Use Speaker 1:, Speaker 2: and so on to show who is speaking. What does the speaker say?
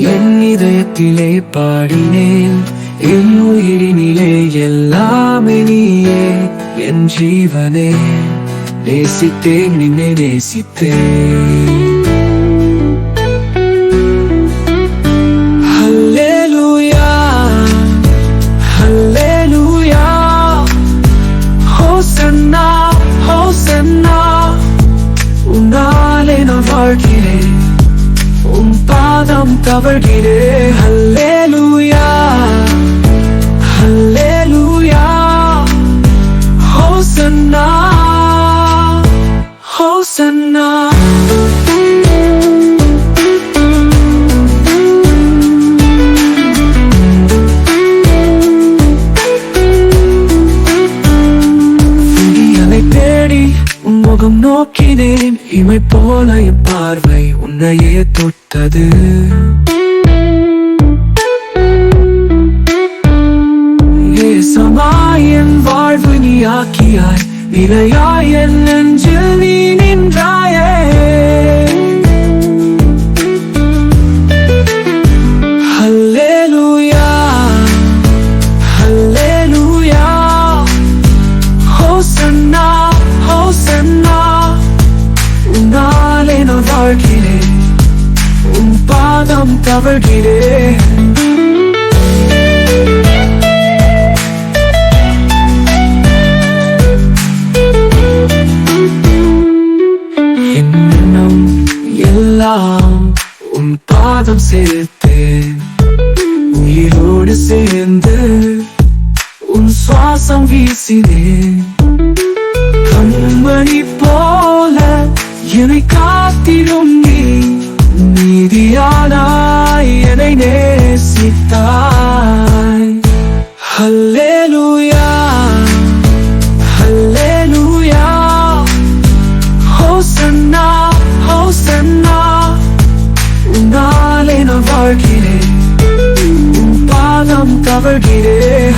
Speaker 1: என் இதயத்திலே பாடினேன். என் உயிரினிலே எல்லாமே நீயே. என் ஜீவனே நேசித்தேன் நின்னை நேசித்தேன் Hallelujah, வாழ்கிறேன். நாம் தவழ்கிறே ஹல்லேலூயா உன் முகம் நோக்கினேன். இமை போல என் பார்வை உன்னையே தொட்டது. நேசமாய் என் வாழ்வு நீ ஆக்கியாய். நிலையாய் என் நெஞ்சில் நீ நின்றாயே. தவழ்கிறேன் என் எண்ணம் எல்லாம் உன் பாதம் சேர்த்தேன் உயிரோடு சேர்ந்து உன் சுவாசம் வீசினேன் கண்மணி போல என்னை காத்திடும் நீ நீதியானாய் என்னை நேசித்தாய் ஹல்லேலூயா ஹல்லேலூயா. ஹோசன்னா ஹோசன்னா. உன்னாலே நான் வாழ்கிறேன் உன் பாதம் தவழ்கிறேன்